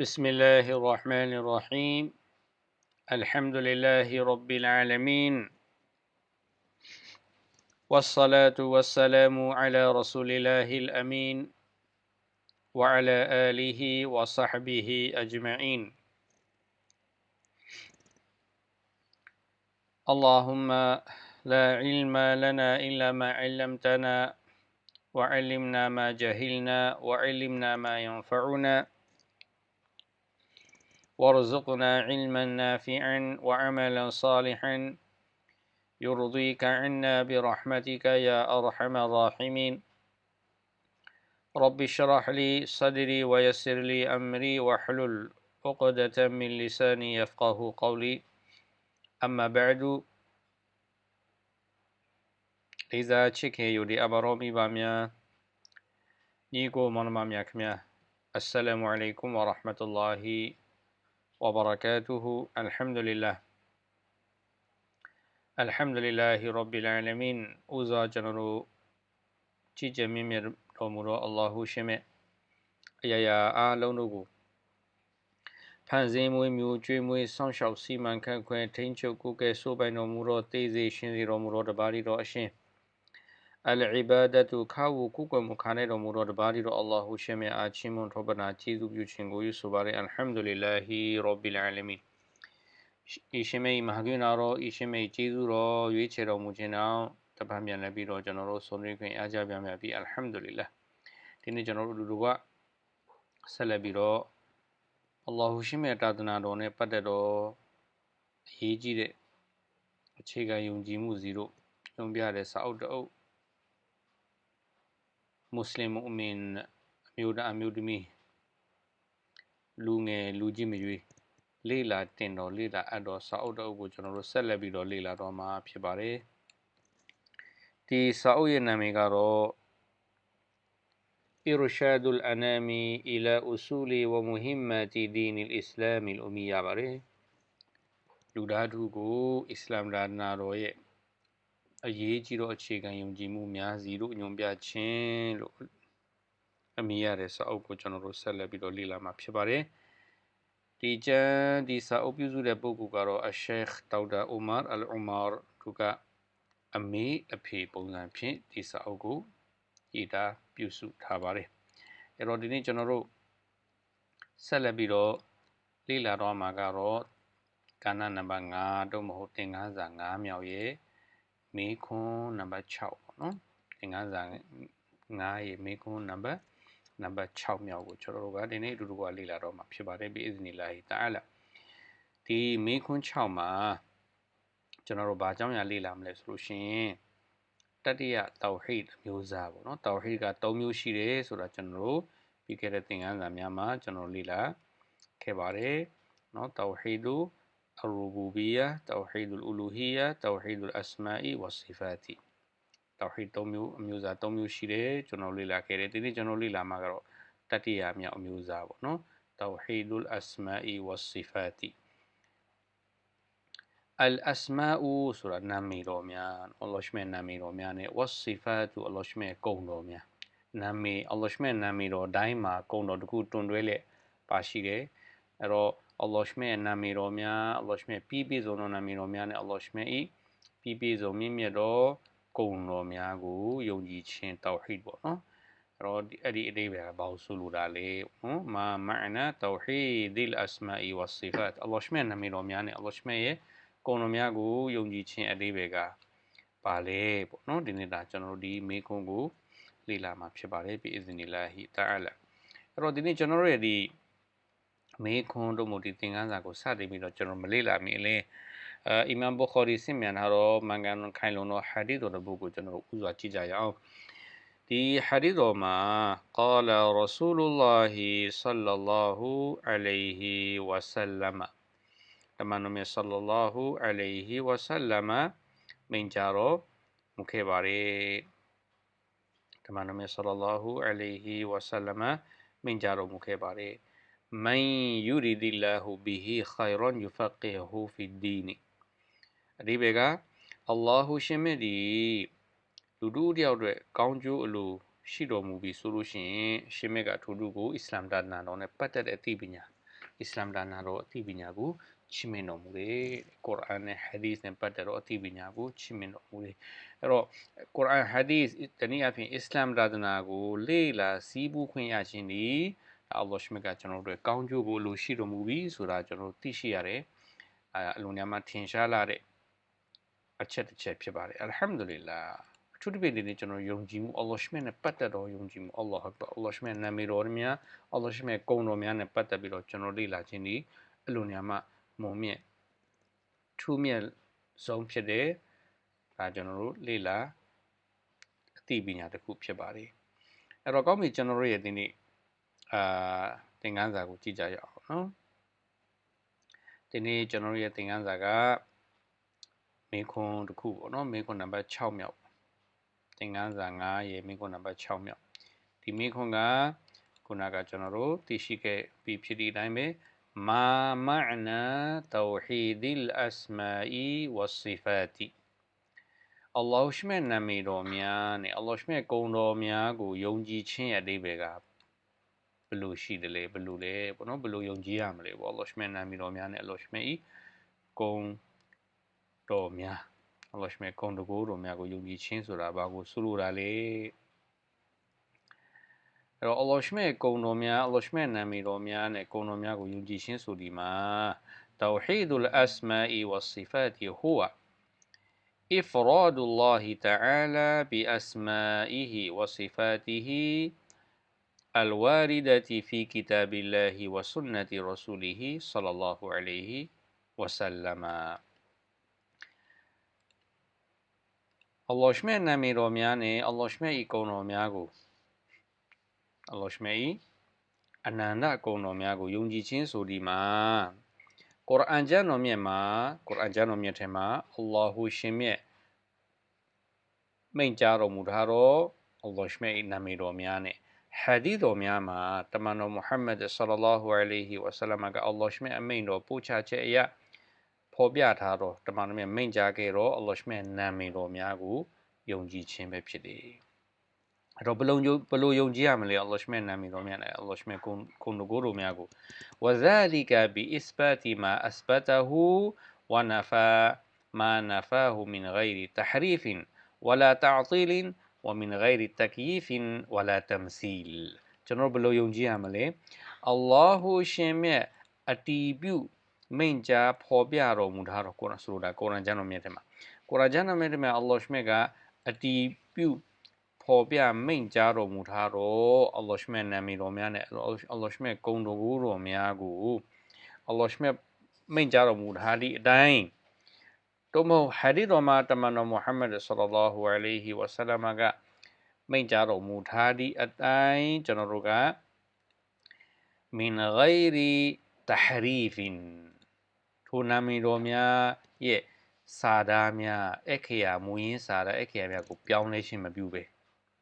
بسم الله الرحمن الرحيم. الحمد لله رب العالمين. والصلاة والسلام على رسول الله الأمين وعلى آله وصحبه أجمعين. اللهم لا علم لنا إلا ما علمتنا وعلمنا ما جهلنا وعلمنا ما ينفعنا وارزقنا علما نافعا وعملا صالحا. يرضيك عنا برحمتك يا أرحم الراحمين. رب اشرح لي صدري ويسر لي أمري واحلل عقدة من لساني يفقه قولي. أما بعد إذا تشكي يولي أبرومي باميا نيكو من ماميا كميا. السلام عليكم ورحمة الله များညီကိုမောင်နှမများခင်ဗျာအစ္စလာမုအလိုင်ကွမ်ဝရဟ်မတုလာဟီဝဘရကာတူဟူအလ်ဟမ်ဒူလ illah အလ်ဟမ်ဒူလ illah ရဘ်ဘီလ်အာလမင်ဦးစွာကျွန်တော်တို့ကြည်ကြမြင့်မြတ်တော်မူသောအလ္လာဟုရှင်မြတ်အရာရာအားလုံးတို့ကိုဖန်ဆင်းမွေးမြူကျွေးမွေးဆောင်းရှောက်စီမံခန့်ခွဲထိန်းချုပ်ကိုယ်ကဲဆိုးပိုင်တော်မူသောတေးစေရှင်စီတော်မူသောတပါးရီတော်အရှင် အလ်အီဘာဒတ်ခါဝကုကွယ်မှုခါနေတော်မူသောတပါးဒီတော်အလ္လာဟူရှင်မြတ်အားချီးမွမ်းထောပနာကျေးဇူးပြုခြင်းကိုယူဆိုပါရယ်အလ်ဟမ်ဒူလ illah ဟီရောဘီလ်အာလမင်ဤရှင်မေမဟာကိနာတော်ဤရှင်မေကျေးဇူးတော်ရွေးချယ်တော်မူခြင်းကြောင့်တပတ်ပြန်လည်းပြီးတော့ကျွန်တော်တို့ဆုံးရခွင့်အားကြပြန်မြတ်ပြီးအလ်ဟမ်ဒူလ illah ဒီနေ့ကျွန်တော်တို့အတူတူကဆက်လက်ပြီးတော့အလ္လာဟူရှင်မြတ်တာသနာတော်နဲ့ပတ်သက်တော့အရေးကြီးတဲ့အခြေခံယုံကြည်မှုစီတို့ညွှန်ပြတဲ့စာအုပ်တအုပ် မွတ်စလင်မုအမင်အမျိုးသားအမျိုးသမီးလူငယ်လူကြီးမရွေးလေ့လာတင်တော်လေ့လာအပ်တော်စာအုပ်တော်ကိုကျွန်တော်တို့ဆက်လက်ပြီးတော့လေ့လာတော့မှာဖြစ်ပါတယ်ဒီစာအုပ်ရဲ့နာမည်ကတော့ إرشاد الأنام إلى أصول ومهمات دين الإسلام الأمية ပါတယ်လူသားထုကိုအစ္စလာမ်ဒါနာတော်ရဲ့ အရေးကြီးသောအခြေခံယုံကြည်မှုများစီတို့ညွှန်ပြခြင်းလို့အမည်ရတဲ့စာအုပ်ကိုကျွန်တော်တို့ဆက်လက်ပြီးတော့လေ့လာမှာဖြစ်ပါတယ်။ဒီကျမ်းဒီစာအုပ်ပြုစုတဲ့ပုဂ္ဂိုလ်ကတော့အရှေ့ဒေါက်တာအိုမာအလ်အိုမာသူကအမေအဖေပုံစံဖြင့်ဒီစာအုပ်ကိုရေးသားပြုစုထားပါတယ်။အဲ့တော့ဒီနေ့ကျွန်တော်တို့ဆက်လက်ပြီးတော့လေ့လာတော့မှာကတော့ကဏ္ဍနံပါတ်5တို့မဟုတ်သင်္ကန်းစာ9မြောက်ရဲ့ မေးခွန်းနံပါတ်6ပေါ့နော်သင်္ကန်းစာ9ရေမေးခွန်းနံပါတ်နံပါတ်6မြောက်ကိုကျွန်တော်တို့ကဒီနေ့အတူတူကလေ့လာတော့မှာဖြစ်ပါတယ်ပြီးအစ္စနီလာဟီတာအလာဒီမေးခွန်း6မှာကျွန်တော်တို့ဘာကြောင့်ရလေ့လာမလဲဆိုလို့ရှိရင်တတိယတောဟိတ်မျိုးစားပေါ့နော်တောဟိတ်က3မျိုးရှိတယ်ဆိုတာကျွန်တော်တို့ပြီးခဲ့တဲ့သင်ခန်းစာများမှာကျွန်တော်လေ့လာခဲ့ပါတယ်နော်တောဟိဒူ الربوبية توحيد الألوهية توحيد الأسماء والصفات توحيد ၃မျိုးအမျိုးအစား၃မျိုးရှိတယ်ကျွန်တော်လေ့လာခဲ့တယ်ဒီနေ့ကျွန်တော်လေ့လာမှာကတော့တတိယမြောက်အမျိုးအစားပေါ့နော် توحيد الأسماء والصفات الأسماء ဆိုတာနာမည်တော်များအလ္လာဟ်ရှမေနာမည်တော်များနဲ့ والصفات အလ္လာဟ်ရှမေဂုဏ်တော်များနာမည်အလ္လာဟ်ရှမေနာမည်တော်တိုင်းမှာဂုဏ်တော်တစ်ခုတွင်တွဲလက်ပါရှိတယ်အဲ့တော့ အလ္လာဟ်ရှမေရဲ့နာမည်တော်များအလ္လာဟ်ရှမေပြီးပြည့်စုံသောနာမည်တော်များနဲ့အလ္လာဟ်ရှမေဤပြီးပြည့်စုံမြင့်မြတ်သောဂုဏ်တော်များကိုယုံကြည်ခြင်းတောဟီဒ်ပေါ့နော်အဲ့တော့အဲ့ဒီအတိပ္ပယ်ကဘာလို့ဆိုလိုတာလဲနော်မာမာနာတောဟီဒီလ်အစမာအီဝဆီဖတ်အလ္လာဟ်ရှမေနာမည်တော်များနဲ့အလ္လာဟ်ရှမေရဲ့ဂုဏ်တော်များကိုယုံကြည်ခြင်းအတိပ္ပယ်ကပါလဲပေါ့နော်ဒီနေ့ဒါကျွန်တော်တို့ဒီမေခွန်းကိုလေ့လာမှာဖြစ်ပါတယ်ပြီးအစ္စနီလာဟီတာအလာအဲ့တော့ဒီနေ့ကျွန်တော်တို့ရဲ့ဒီ မေခွန်းတို့မူဒီသင်ခန်းစာကိုစတင်ပြီးတော့ကျွန်တော်မလေ့လာမိအလင်းအာအီမမ်ဘူခါရီစင်မြန်ဟာတော့မန်ကန်ခိုင်လုံတော့ဟာဒီတော်တဲ့ဘုကိုကျွန်တော်ဥစွာကြည့်ကြရအောင်ဒီဟာဒီတော်မှာကာလာရဆူလူလာဟီဆလလာဟူအလိုင်ဟီဝဆလမ်တမန်တော်မြတ်ဆလလာဟူအလိုင်ဟီဝဆလမ်မင်ကြတော့မူခဲ့ပါတယ်တမန်တော်မြတ်ဆလလာဟူအလိုင်ဟီဝဆလမ်မင်ကြတော်မူခဲ့ပါတယ် မန်ယူရီဒီလာဟူဘီဟီခိုင်ရွန်ယူဖကီဟူဖီဒီနီအဒီဘေကအလ္လာဟူရှင်မြတ်ဒီလူတို့တယောက်အတွက်ကောင်းကျိုးအလိုရှိတော်မူပြီးဆိုလို့ရှိရင်ရှင်မြတ်ကထိုလူကိုအစ္စလာမ်ဒါနန်တော်နဲ့ပတ်သက်တဲ့အသိပညာအစ္စလာမ်ဒါနာတော်အသိပညာကိုချီးမြှင့်တော်မူတယ်ကုရ်အာန်နဲ့ဟာဒီသ်နဲ့ပတ်သက်တော့အသိပညာကိုချီးမြှင့်တော်မူတယ်အဲ့တော့ကုရ်အာန်ဟာဒီသ်တနည်းအားဖြင့်အစ္စလာမ်ဒါနာကိုလေ့လာစီးပူးခွင့်ရခြင်းဒီ အလ္လာဟ်ရှမြတ်ကကျွန်တော်တို့ကောင်းကျိုးကိုလိုရှိတော်မူပြီဆိုတာကျွန်တော်သိရှိရတယ်အလုံးများမှာထင်ရှားလာတဲ့အချက်တစ်ချက်ဖြစ်ပါတယ်အလ်ဟမ်ဒူလ illah အထူးသဖြင့်ဒီနေ့ကျွန်တော်ယုံကြည်မှုအလ္လာဟ်ရှမြတ်နဲ့ပတ်သက်တော်ယုံကြည်မှုအလ္လာဟ်အလ္လာဟ်ရှမြတ်နာမည်တော်များအလ္လာဟ်ရှမြတ်ဂုဏ်တော်များနဲ့ပတ်သက်ပြီးတော့ကျွန်တော်လေ့လာခြင်းဒီအလုံးများမှာမုံမြင့်ထူးမြတ်ဆုံးဖြစ်တယ်ဒါကျွန်တော်တို့လေ့လာအသိပညာတစ်ခုဖြစ်ပါတယ်အဲ့တော့ကောင်းပြီကျွန်တော်တို့ရဲ့ဒီနေ့ အာသင်ခန်းစာကိုကြည့်ကြရအောင်နော်ဒီနေ့ကျွန်တော်ရဲ့သင်ခန်းစာကမေခွန်းတစ်ခုပေါ့နော်မေခွန်းနံပါတ်6မြောက်သင်ခန်းစာ9ရေမေခွန်းနံပါတ်6မြောက်ဒီမေခွန်းကခုနကကျွန်တော်တို့သိရှိခဲ့ပြီးဖြစ်တဲ့အတိုင်းပဲမာမအနာတောဟီဒီလ်အစမာအီဝဆီဖာတီအလ္လာဟ်ရှမေနာမည်တော်များနဲ့အလ္လာဟ်ရှမေဂုဏ်တော်များကိုယုံကြည်ခြင်းရဲ့အဓိပ္ပာယ်က ဘလို့ရှိတယ်လေဘလို့လဲပေါ့နော်ဘလို့ယုံကြည်ရမလဲပေါ့အလ္လာဟ်ရှမေနာမည်တော်များနဲ့အလ္လာဟ်ရှမေဤဂုဏ်တော်များအလ္လာဟ်ရှမေဂုဏ်တကိုးတော်များကိုယုံကြည်ခြင်းဆိုတာဘာကိုဆိုလိုတာလဲအဲ့တော့အလ္လာဟ်ရှမေဂုဏ်တော်များအလ္လာဟ်ရှမေနာမည်တော်များနဲ့ဂုဏ်တော်များကိုယုံကြည်ခြင်းဆိုဒီမှာ توحيد الأسماء والصفات هو إفراد الله تعالى بأسمائه وصفاته الواردة في كتاب الله وسنة رسوله صلى الله عليه وسلم အလ္လာဟ်ရှမြတ်နာမည်တော်များနဲ့အလ္လာဟ်ရှမြတ်ဤဂုဏ်တော်များကိုအလ္လာဟ်ရှမြတ်ဤအနန္တဂုဏ်တော်များကိုယုံကြည်ခြင်းဆိုဒီမှာကုရ်အာန်ကျမ်းတော်မြတ်မှာကုရ်အာန်ကျမ်းတော်မြတ်ထဲမှာအလ္လာဟူရှင်မြတ်မိန့်ကြားတော်မူထားတော့အလ္လာဟ်ရှမြတ်ဤနာမည်တော်များနဲ့ ဟာဒီတော်များမှာတမန်တော်မုဟမ္မဒ်ဆလလာဟူအလိုင်ဟီဝဆလမ်ကအလ္လာဟ်ရှမြတ်အမိန့်တော်ပို့ချချက်အရာဖော်ပြထားတော့တမန်တော်မြတ်မိန့်ကြားခဲ့တော့အလ္လာဟ်ရှမြတ်နာမည်တော်များကိုယုံကြည်ခြင်းပဲဖြစ်တယ်အဲ့တော့ဘလုံးဘလို့ယုံကြည်ရမလဲအလ္လာဟ်ရှမြတ်နာမည်တော်များနဲ့အလ္လာဟ်ရှမြတ်ကိုကိုကိုတော်များကိုဝဇာလီကာဘီအစ်ဘတ်ီမာအစဘတဟူဝနဖာမာနဖာဟူမင်ဂိုင်ရီတဟရီဖ ဝမင်ဂိုင်ရီတကီဖင်ဝလာတမ်ဆီလ်ကျွန်တော်ဘယ်လိုယုံကြည်ရမလဲအလ္လာဟူရှင်မြတ်အတီးပြုမိန့်ကြားဖော်ပြတော်မူထားတော့ကုရ်အာန်ဆိုလိုတာကုရ်အာန်ကျမ်းတော်မြတ်ထဲမှာကုရ်အာန်ကျမ်းတော်မြတ်ထဲမှာအလ္လာဟ်ရှမေကအတီးပြုဖော်ပြမိန့်ကြားတော်မူထားတော့အလ္လာဟ်ရှမေနာမည်တော်များနဲ့အလ္လာဟ်ရှမေဂုဏ်တော်ကိုယ်တော်များကိုအလ္လာဟ်ရှမေမိန့်ကြားတော်မူထားသည့်အတိုင်း တို့မဟုတ်ဟာဒီတော်မှာတမန်တော်မုဟမ္မဒ်ဆလ္လာလဟူအလိုင်ဟီဝဆလမ်ကမိန့်ကြားတော်မူထားသည့်အတိုင်းကျွန်တော်တို့ကမင်ဂိုင်ရီတဟရီဖင်ထိုနာမည်တော်များရဲ့စာသားများအခရာမူရင်းစာသားအခရာများကိုပြောင်းလဲခြင်းမပြုပဲ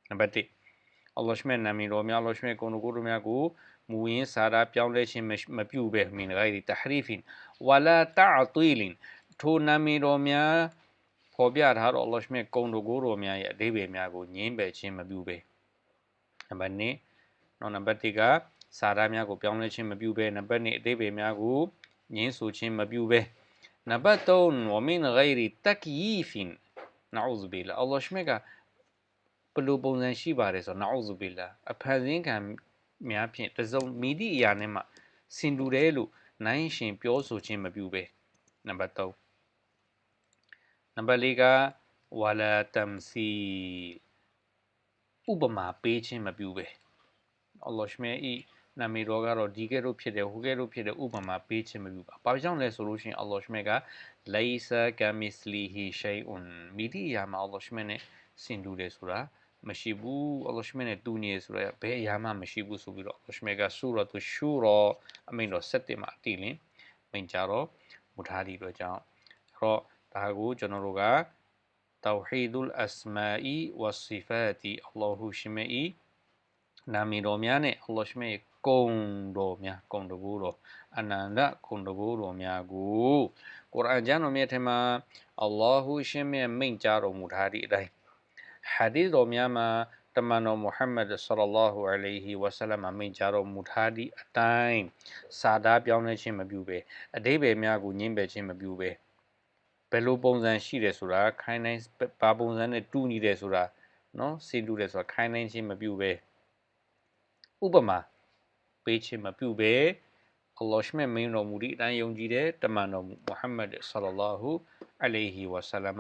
နံပါတ်1အလ္လာဟ်ရှမေနာမည်တော်များအလ္လာဟ်ရှမေကိုယ်တော်များကိုမူရင်းစာသားပြောင်းလဲခြင်းမပြုပဲမင်ဂိုင်ရီတဟရီဖင်ဝလာတာတီလင် ထိုနာမည်တော်များဖော်ပြထားတော့ Allah မြတ်ကုံတော်ကိုတော်များရဲ့အသေးပေများကိုညင်းပယ်ခြင်းမပြုပဲနံပါတ်2နောက်နံပါတ်3ကစာသားများကိုပြောင်းလဲခြင်းမပြုပဲနံပါတ်2အသေးပေများကိုညင်းဆိုခြင်းမပြုပဲနံပါတ်3ဝမင်ဂိုင်ရီတကီဖင်နာဥဇဘီလာ Allah မြတ်ကဘလို့ပုံစံရှိပါတယ်ဆိုတော့နာဥဇဘီလာအဖန်ဆင်းခံများဖြင့်တစုံမိသည့်အရာနဲ့မှစင်တူတယ်လို့နိုင်ရှင်ပြောဆိုခြင်းမပြုပဲနံပါတ်3 နံပါတ်၄ကဝါလာတမ်စီဥပမာပေးခြင်းမပြုပဲအလ္လာဟ်ရှမေဤနာမည်တော်ကတော့ဒီကဲ့သို့ဖြစ်တယ်ဟိုကဲ့သို့ဖြစ်တယ်ဥပမာပေးခြင်းမပြုပါဘာကြောင့်လဲဆိုလို့ရှိရင်အလ္လာဟ်ရှမေကလိုင်ဆာကမစ္စလီဟီရှိအွန်မိဒီယာမှာအလ္လာဟ်ရှမေနဲ့ဆင်တူတယ်ဆိုတာမရှိဘူးအလ္လာဟ်ရှမေနဲ့တူနေဆိုတော့ဘယ်အရာမှမရှိဘူးဆိုပြီးတော့အလ္လာဟ်ရှမေကဆူရတ်ရှူရာအမိန်တော်7မှာအတိလင်းမိန်ကြတော့မူထားသည့်အတွက်ကြောင့်အဲ့တော့ ဒါကိုကျွန်တော်တို့က Tawheedul Asma'i was Sifati အလ္လာဟူရှိမေဤနာမည်တော်များနဲ့အလ္လာဟ်ရှိမေဂုဏ်တော်များဂုဏ်တကူတော်အနန္တဂုဏ်တကူတော်များကိုကုရ်အာန်ကျမ်းတော်မြတ်ထဲမှာအလ္လာဟူရှိမေမိန့်ကြားတော်မူထားသည့်အတိုင်းဟာဒီသ်တော်များမှာတတမန်တော်မုဟမ္မဒ်ဆလလာဟူအလိုင်ဟီဝါဆလမ်အမိန့်ကြားတော်မူထားသည့်အတိုင်းစာသားပြောင်းလဲခြင်းမပြုဘဲအတိဘယ်များကိုညှင်းပယ်ခြင်းမပြုဘဲ ဘယ်လိုပုံစံရှိတယ်ဆိုတာခိုင်းတိုင်းဘာပုံစံနဲ့တူညီတယ်ဆိုတာနော်စီတူတယ်ဆိုတာခိုင်းတိုင်းခြင်းမပြုဘဲဥပမာပေးခြင်းမပြုဘဲအလ္လာဟ်ရှမြတ်မင်းတော်မူသည့်အတိုင်းယုံကြည်တဲ့တမန်တော်မုဟမ္မဒ်ဆလလာဟူအလိုင်ဟီဝါဆလမ်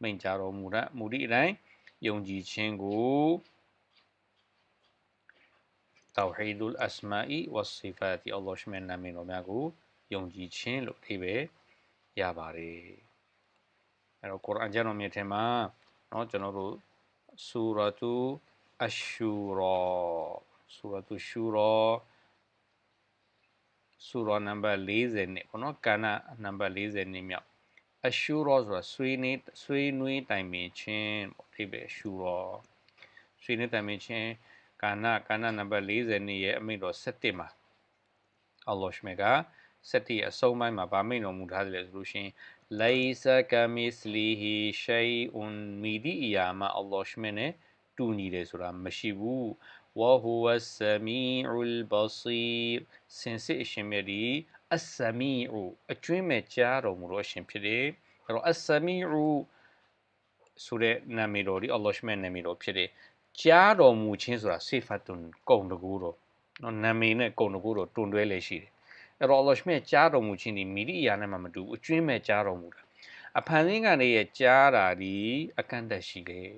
မိန့်ကြားတော်မူတဲ့မူသည့်အတိုင်းယုံကြည်ခြင်းကိုတောဟီဒူလ်အစမာအီဝဆီဖာတီအလ္လာဟ်ရှမြတ်နာမည်တော်များကိုယုံကြည်ခြင်းလို့အဓိပ္ပာယ်ရပါတယ် အဲ့တော့ကုရ်အာန်ကျမ်းတော်မြတ်ထဲမှာเนาะကျွန်တော်တို့ဆူရာတူအရှူရာဆူရာတူရှူရာဆူရာနံပါတ်40နဲ့ပေါ့နော်ကာနာနံပါတ်40နဲ့မြောက်အရှူရာဆိုတာဆွေးနေဆွေးနွေးတိုင်ပင်ခြင်းပေါ့ဒီပဲရှူရာဆွေးနွေးတိုင်ပင်ခြင်းကာနာကာနာနံပါတ်40နဲ့ရဲ့အမိန့်တော်7မှာအလ္လာဟ်ရှမေက7အဆုံးပိုင်းမှာဗာမိန့်တော်မူထားတယ်ဆိုလို့ရှိရင် လိုင်ဆာကမစ်လီဟီရှိုင်အွန်မီဒီအယာမှာအလ္လာဟ်ရှမေနဲ့တူညီတယ်ဆိုတာမရှိဘူးဝဟူဝဆမီအူလ်ဘဆီစင်စစ်အရှင်မြတ်ဒီအဆမီအူအကျွင်းမဲ့ကြားတော်မူတော့ရှင်ဖြစ်တယ်အဲ့တော့အဆမီအူဆိုတဲ့နာမည်တော်ဒီအလ္လာဟ်ရှမေနာမည်တော်ဖြစ်တယ်ကြားတော်မူခြင်းဆိုတာစေဖတ်တွန်ကုံတကူတော့နော်နာမည်နဲ့ကုံတကူတော့တွန်တွဲလေရှိတယ် အဲ့တော့အလ္လာဟ်ရှမေကြားတော်မူခြင်းဒီမိရိယာနဲ့မှမတူအကျွင်းမဲ့ကြားတော်မူတာအဖန်ဆင်းကနေရဲ့ကြားတာဒီအကန့်တက်ရှိတယ်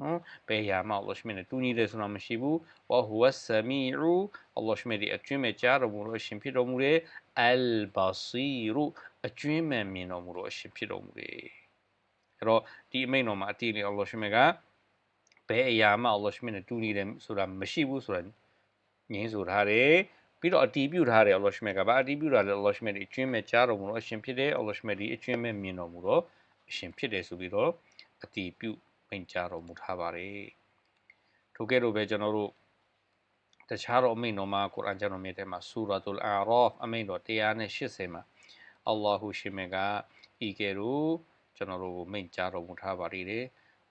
နော်ဘယ်ရာမှအလ္လာဟ်ရှမေနဲ့တူညီတယ်ဆိုတာမရှိဘူးဝဟူဝဆမီရူအလ္လာဟ်ရှမေဒီအကျွင်းမဲ့ကြားတော်မူလို့ရှင်ဖြစ်တော်မူတယ်အလ်ဘာစီရူအကျွင်းမဲ့မြင်တော်မူလို့ရှင်ဖြစ်တော်မူတယ်အဲ့တော့ဒီအမိန့်တော်မှာအတိအလင်းအလ္လာဟ်ရှမေကဘယ်အရာမှအလ္လာဟ်ရှမေနဲ့တူညီတယ်ဆိုတာမရှိဘူးဆိုတာငင်းဆိုထားတယ် ပြီးတော့အတီးပြုထားတယ်အလ္လာဟ်ရှမေကဘာအတီးပြုထားတယ်အလ္လာဟ်ရှမေဒီအကျွင်းမဲ့ကြားတော်မူတော့အရှင်ဖြစ်တယ်အလ္လာဟ်ရှမေဒီအကျွင်းမဲ့မြင်တော်မူတော့အရှင်ဖြစ်တယ်ဆိုပြီးတော့အတီးပြုမိန့်ကြားတော်မူထားပါတယ်ထို့ကဲ့သို့ပဲကျွန်တော်တို့တခြားသောအမိန့်တော်မှာကုရ်အာန်ကျမ်းတော်မြတ်ထဲမှာဆူရာတူလ်အာရာဖ်အမိန့်တော်180မှာအလ္လာဟူရှင်မေကဤကဲ့သို့ကျွန်တော်တို့မိန့်ကြားတော်မူထားပါသေးတယ်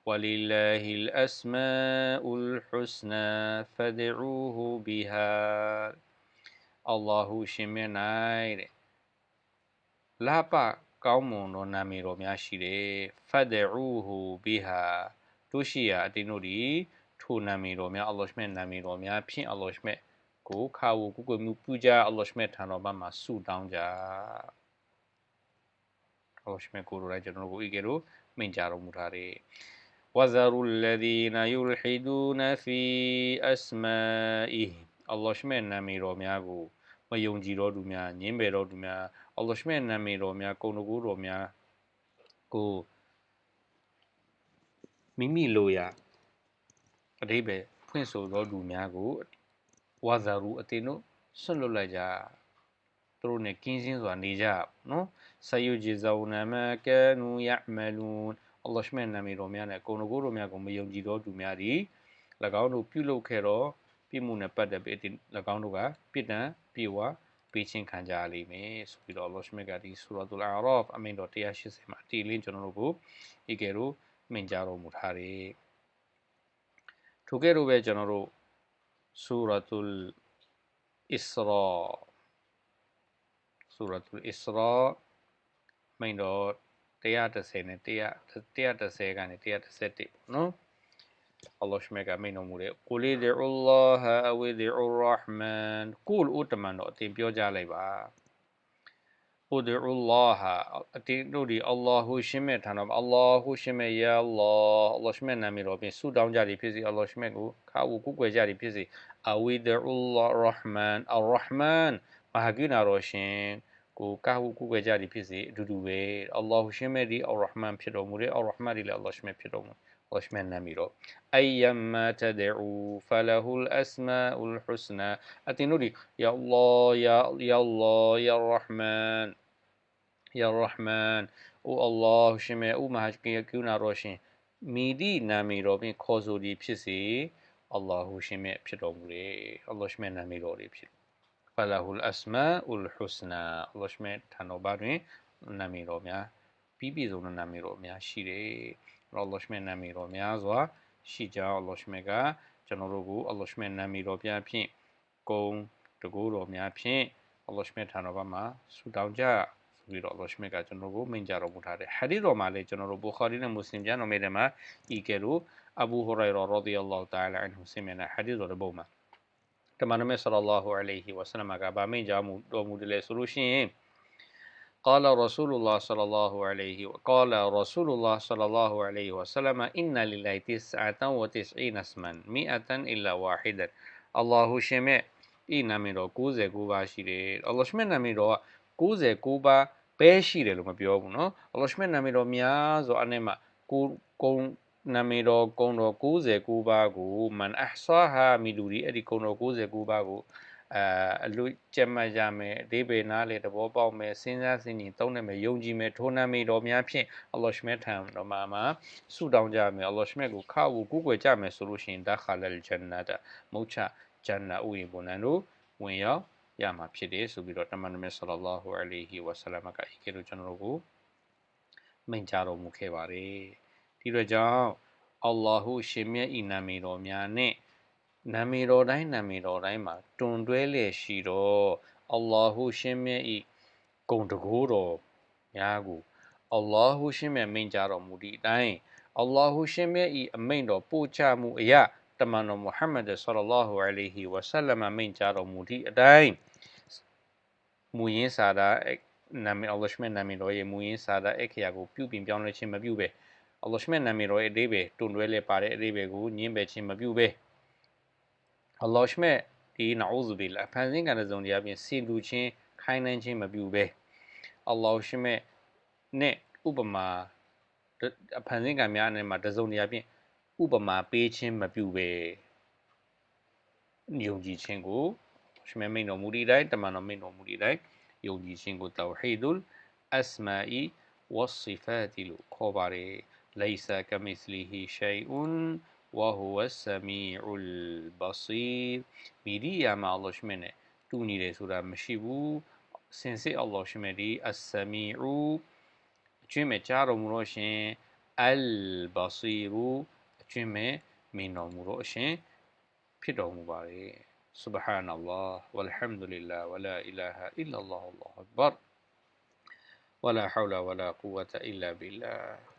ولله الأسماء الحسنى فادعوه بها အလ္လာဟုရှင်မြတ်၌တဲ့လာပကောင်းမွန်သောနာမည်တော်များရှိတယ်ဖတ်ဒရူဟူဘီဟာတို့ရှိရာအတင်းတို့ဒီထိုနာမည်တော်များအလ္လာဟ်မြတ်နာမည်တော်များဖြင့်အလ္လာဟ်မြတ်ကိုခါဝူကုကွယ်မှုပြုကြအလ္လာဟ်မြတ်ထံတော်မှာဆုတောင်းကြအလ္လာဟ်မြတ်ကိုရိုလိုက်ကျွန်တော်ကိုဤကဲလို့မင်ကြတော်မူထားတယ်ဝဇာရူလဒီနာယူလဟီဒူနာဖီအစမာအီအလ္လာဟ်မြတ်နာမည်တော်များကို မယုံကြည်တော်သူများညင်းပယ်တော်သူများအလ္လာဟ်ရှမေနာမည်တော်များဂုဏ်တော်တော်များကိုမိမိလိုရာအတိပဲဖွင့်ဆိုတော်သူများကိုဝါဇာရူအတင်းတို့ဆွတ်လွတ်လိုက်ကြသူတို့ ਨੇ ကင်းစင်းစွာနေကြနော်ဆယုဂျီဇောနာမကနူယမလူန်အလ္လာဟ်ရှမေနာမည်တော်များနဲ့ဂုဏ်တော်တော်များကိုမယုံကြည်တော်သူများသည်၎င်းတို့ပြုလုပ်ခဲ့တော့ ပြစ်မှုနဲ့ပတ်သက်ပြီး၎င်းတို့ကပြစ်ဒဏ်ပြေဝပေးခြင်းခံကြရလိမ့်မယ်ဆိုပြီးတော့အလ္လာဟ်ရှမေကဒီဆူရာတူလ်အာရာဖ်အမင်တော်180မှာတီလင်းကျွန်တော်တို့ကိုဤကဲတော့မိန့်ကြားတော်မူထားတယ်ထိုကဲ့သို့ပဲကျွန်တော်တို့ဆူရာတူလ်အစ္စရာဆူရာတူလ်အစ္စရာမိန့်တော်130နဲ့130ကနေ131ပေါ့နော် အလ္လာဟ်ရှမေကမိန်တော်မူတဲ့ကိုလီဒီအလ္လာဟ်အဝီဒီအရ်ရဟ်မန်ကိုလ်ဥတမန်တော့အတင်ပြောကြလိုက်ပါဥဒီအလ္လာဟ်အတင်တို့ဒီအလ္လာဟူရှမေထံတော်အလ္လာဟူရှမေယာအလ္လာအလ္လာဟ်ရှမေနာမည်တော်ဖြင့်ဆုတောင်းကြသည်ဖြစ်စေအလ္လာဟ်ရှမေကိုခါဝကုကွယ်ကြသည်ဖြစ်စေအဝီဒီအလ္လာရဟ်မန်အရ်ရဟ်မန်မဟာကိနာတော်ရှင်ကိုကာဟုကုကွယ်ကြသည်ဖြစ်စေအတူတူပဲအလ္လာဟူရှင်မေဒီအရ်ရဟ်မန်ဖြစ်တော်မူတယ်အရ်ရဟ်မန်ဒီလည်းအလ္လာဟ်ရှင်မေဖြစ်တော်မူအလ္လာဟ်ရှင်မေနာမည်တော်အယ မ်မာတဒူဖလဟူလ်အစမာအူလ်ဟူစနာအတင်တို့ဒီယာအလ္လာယာယာအလ္လာယာရဟ်မန်ယာရဟ်မန်အိုအလ္လာဟ်ရှင်မေအိုမဟာကိကူနာရောရှင်မိဒီနာမည်တော်ဖြင့်ခေါ်ဆိုသည်ဖြစ်စေအလ္လာဟူရှင်မေဖြစ်တော်မူတယ်အလ္လာဟ်ရှင်မေနာမည်တော်တွေဖြစ်ဖလာဟူလ်အစမာအူလ်ဟူစနာအလ္လာဟ်ရှ်မြတ်ထံတော်ဘာတွင်နာမည်တော်များပြီးပြည့်စုံတဲ့နာမည်တော်များရှိတယ် အလ္လာဟ်ရှ်မြတ်နာမည်တော်များစွာရှိကြောင်းအလ္လာဟ်ရှမြတ်ကကျွန်တော်တို့ကိုအလ္လာဟ်ရှမြတ်နာမည်တော်ပြဖြင့်ဂုံတကူတော်များဖြင့်အလ္လာဟ်ရှမြတ်ထံတော်ဘက်မှာဆုတောင်းကြဆိုပြီးတော့အလ္လာဟ်ရှမြတ်ကကျွန်တော်ကိုမိန့်ကြားတော်မူထားတယ်ဟာဒီတော်မှာလည်းကျွန်တော်တို့ဘူခါရီနဲ့မွတ်စလင်ကျမ်းတော်တွေမှာဤကဲ့သို့အဘူဟူရိုင်ရာရဒီအလ္လာဟ်တာလာအန်ဟူဆင်မြတ်ဟာဒီတော်တဲ့ပုံမှာတမန်တော်မြတ်ဆလ္လာလာဟူအလိုင်ဟီဝဆလမ်ကဗာမိန့်ကြားမှုတော်မူတယ်ဆိုလို့ရှိရင် قال رسول الله صلى الله عليه قال رسول الله صلى الله عليه وسلم إن لله تسعة وتسعين اسما مئة إلا واحدا الله شمع ဤနာမည်တော်69ပါးရှိတယ်အလ္လာဟ်ရှမြတ်နာမည်တော်က69ပါးပဲရှိတယ်လို့မပြောဘူးเนาะအလ္လာဟ်ရှမြတ်နာမည်တော်များဆိုအနေမှာကိုကုံနာမည်တော်ကုံတော်69ပါးကိုမန်အဟ်ဆာဟာမီလူဒီအဲ့ဒီကုံတော်69ပါးကို အဲအလူကျက်မှတ်ရမယ်အသေးပေနားလေသဘောပေါက်မယ်စဉ်းစားစဉ်းကျင်သုံးနိုင်မယ်ယုံကြည်မယ်ထိုးနှံမိတော်များဖြင့်အလ္လာဟ်ရှမြတ်ထံတော်မှာမှာဆုတောင်းကြမယ်အလ္လာဟ်ရှမြတ်ကိုခါဝကူကွယ်ကြမယ်ဆိုလို့ရှိရင်ဒါခါလလ်ဂျန်နာတမုတ်ချဂျန်နာဥယျာဉ်ပုံနှံတို့ဝင်ရောက်ရမှာဖြစ်တယ်ဆိုပြီးတော့တမန်တော်မြတ်ဆလလာဟူအလိုင်ဟီဝဆလမ်ကဤကဲ့သို့ကျွန်တော်တို့ကိုမိန့်ကြားတော်မူခဲ့ပါတယ်ဒီတော့ကြောင့်အလ္လာဟုရှင်မြတ်ဤနာမည်တော်များနဲ့ နာမည်တော်တိုင်းနာမည်တော်တိုင်းမှာတွန်တွဲလျက်ရှိတော့အလ္လာဟုရှင်မြတ်ဤဂုံတကိုးတော်များကိုအလ္လာဟုရှင်မြတ်မိန့်ကြားတော်မူသည့်အတိုင်းအလ္လာဟုရှင်မြတ်ဤအမိန့်တော်ပို့ချမှုအရာတမန်တော်မုဟမ္မဒ်ဆလလာဟူအလိုင်ဟီဝဆလမ်မိန့်ကြားတော်မူသည့်အတိုင်းမူရင်းစာတာနာမည်အလ္လာဟ်ရှမြတ်နာမည်တော်ရဲ့မူရင်းစာတာအခရာကိုပြုပြင်ပြောင်းလဲခြင်းမပြုပဲအလ္လာဟ်ရှမြတ်နာမည်တော်ရဲ့အသေးပဲတွန်တွဲလဲပါတဲ့အသေးပဲကိုညင်းပယ်ခြင်းမပြုပဲ အလောရှ်မဲ့ဒီနာဥဇဘီလာဖန်ဆင်းကံတစုံတရားပြင်စီလူချင်းခိုင်းနှင်းချင်းမပြုဘဲအလောရှ်မဲ့နဲ့ဥပမာအဖန်ဆင်းကံများအနေမှာတစုံတရားပြင်ဥပမာပေးခြင်းမပြုဘဲယုံကြည်ခြင်းကိုရှင်မမိန်တော်မူဒီတိုင်းတမန်တော်မိန်တော်မူဒီတိုင်းယုံကြည်ခြင်းကိုတဝဟီဒုလ်အစမာအီဝတ်ဆီဖာတီလို့ခေါ်ပါတယ်လိဆာကမစ်လီဟီရှိုင်အွန် وهو السميع البصير. بيدي ما الله شمنه؟ توني لي سورة مشيبو سنسي الله شمدي السميع. جمع چار مروشن البصير. جمع من مروشن پیدا مباري سبحان الله والحمد لله ولا إله إلا الله الله أكبر. ولا حول ولا قوة إلا بالله.